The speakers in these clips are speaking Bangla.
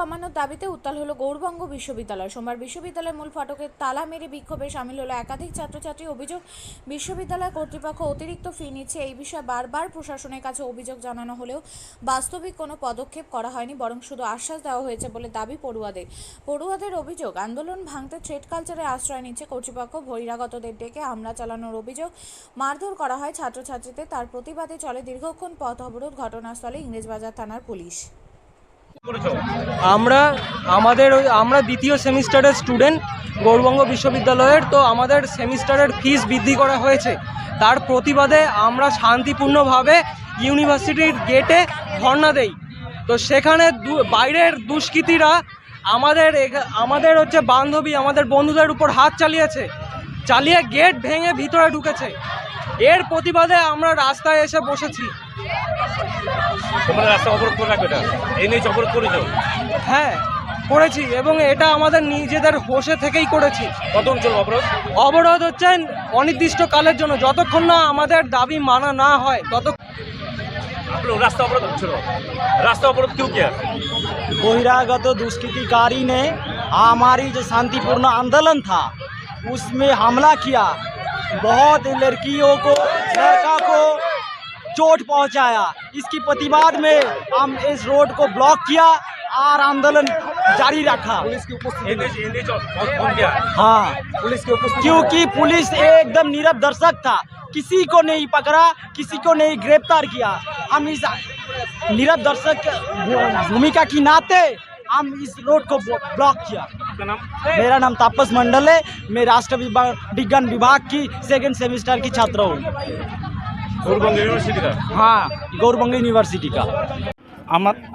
কমানোর দাবিতে উত্তাল হলো গৌরবঙ্গ বিশ্ববিদ্যালয়। সোমবার বিশ্ববিদ্যালয়ের মূল ফটকে তালা মেরে বিক্ষোভে সামিল হলো একাধিক ছাত্রছাত্রী। অভিযোগ, বিশ্ববিদ্যালয় কর্তৃপক্ষ অতিরিক্ত ফি নিচ্ছে এই বিষয়ে বারবার প্রশাসনের কাছে অভিযোগ জানানো হলেও বাস্তবিক কোনো পদক্ষেপ করা হয়নি, বরং শুধু আশ্বাস দেওয়া হয়েছে বলে দাবি পড়ুয়াদের। পড়ুয়াদের অভিযোগ, আন্দোলন ভাঙতে ট্রেড কালচারে আশ্রয় নিচ্ছে কর্তৃপক্ষ। বহিরাগতদের ডেকে হামলা চালানোর অভিযোগ মারধর করা হয় ছাত্রছাত্রীদের। তার প্রতিবাদে চলে দীর্ঘক্ষণ পথ অবরোধ ঘটনাস্থলে ইংরেজবাজার থানার পুলিশ। আমরা আমাদের আমরা দ্বিতীয় সেমিস্টারের স্টুডেন্ট গৌরবঙ্গ বিশ্ববিদ্যালয়ের, তো আমাদের সেমিস্টারের ফিস বৃদ্ধি করা হয়েছে। তার প্রতিবাদে আমরা শান্তিপূর্ণভাবে ইউনিভার্সিটির গেটে ধর্ণা দেই। তো সেখানে বাইরের দুষ্কৃতীরা আমাদের আমাদের হচ্ছে বান্ধবী, আমাদের বন্ধুদের উপর হাত চালিয়েছে, চালিয়ে গেট ভেঙে ভিতরে ঢুকেছে। এর প্রতিবাদে আমরা রাস্তায় এসে বসেছি। তোমরা রাস্তা অবরোধ করে রাখবে এটা এই নিয়ে অবরোধ করেছো হ্যাঁ করেছি এবং এটা আমাদের নিজেদের হোসে থেকেই করেছি কতক্ষণ চলবে অবরোধ অবরোধ হচ্ছে অনির্দিষ্ট কালের জন্য যতক্ষণ না আমাদের দাবি মানা না হয় তত आप लोग रास्ता अवरोध छोड़ो रास्ता अवरोध क्यों किया बहिरागत दुष्कृतिकारी ने हमारी जो शांतिपूर्ण आंदोलन था उसमें हमला किया बहुत लड़कियों को लड़का को चोट पहुँचाया। इसकी प्रतिवाद में हम इस रोड को ब्लॉक किया और आंदोलन जारी रखा। हाँ। पुलिस के क्योंकि पुलिस एकदम नीरव दर्शक था। किसी को नहीं पकड़ा किसी को नहीं गिरफ़्तार किया। हम इस नीरव दर्शक भूमिका की नाते हम इस रोड को ब्लॉक किया। नाम? मेरा नाम तापस मंडल है। मैं राष्ट्र विज्ञान विभाग की सेकंड सेमेस्टर की छात्रा हूँ। হ্যাঁ গৌরবঙ্গ ইউনিভার্সিটি কা।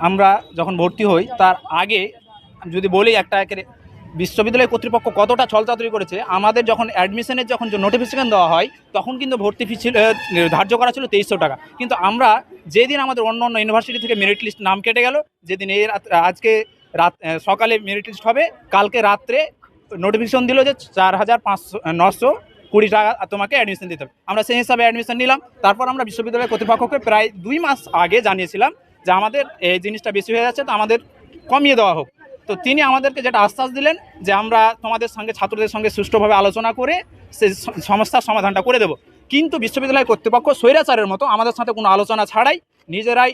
আমরা যখন ভর্তি হই, তার আগে যদি বলি একটা বিশ্ববিদ্যালয় কর্তৃপক্ষ কতটা ছলচাতুরি করেছে, আমাদের যখন অ্যাডমিশনের যখন নোটিফিকেশান দেওয়া হয়, তখন কিন্তু ভর্তি ফি ছিল ধার্য করা ছিল তেইশশো টাকা। কিন্তু আমরা যেদিন আমাদের অন্য অন্য ইউনিভার্সিটি থেকে মেরিট লিস্ট নাম কেটে গেল, যেদিন এই আজকে রাত সকালে মেরিট লিস্ট হবে, কালকে রাত্রে নোটিফিকেশন দিল যে চার হাজার পাঁচশো, নশো কুড়ি টাকা তোমাকে অ্যাডমিশন দিতে হবে। আমরা সেই হিসাবে অ্যাডমিশন নিলাম। তারপর আমরা বিশ্ববিদ্যালয় কর্তৃপক্ষকে প্রায় দুই মাস আগে জানিয়েছিলাম যে আমাদের এই জিনিসটা বেশি হয়ে যাচ্ছে, তো আমাদের কমিয়ে দেওয়া হোক। তো তিনি আমাদেরকে যেটা আশ্বাস দিলেন যে আমরা তোমাদের সঙ্গে, ছাত্রদের সঙ্গে সুষ্ঠুভাবে আলোচনা করে স- সমস্যার সমাধানটা করে দেব। কিন্তু বিশ্ববিদ্যালয় কর্তৃপক্ষ স্বৈরাচারের মতো আমাদের সাথে কোনো আলোচনা ছাড়াই নিজেরাই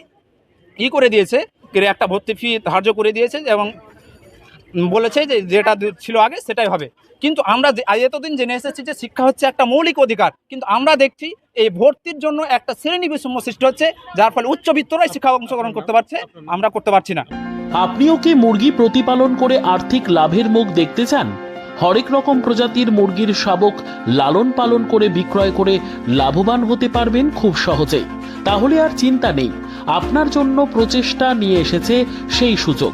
ই করে দিয়েছে একটা ভর্তি ফি ধার্য করে দিয়েছে এবং বলেছে যে যেটা ছিল আগে সেটাই হবে। কিন্তু আমরা এতদিন জেনে এসেছি যে শিক্ষা হচ্ছে একটা মৌলিক অধিকার। কিন্তু আমরা দেখছি এই ভর্তির জন্য একটা শ্রেণি বৈষম্য সৃষ্টি হচ্ছে যার ফলে উচ্চবিত্তরাই শিক্ষা অংশগ্রহণ করতে পারছে আমরা করতে পারছি না। আপনিও কি মুরগি প্রতিপালন করে আর্থিক লাভের মুখ দেখতে চান? হরেক রকম প্রজাতির মুরগির শাবক লালন পালন করে বিক্রয় করে লাভবান হতে পারবেন খুব সহজেই। তাহলে আর চিন্তা নেই আপনার জন্য প্রচেষ্টা নিয়ে এসেছে সেই সুযোগ।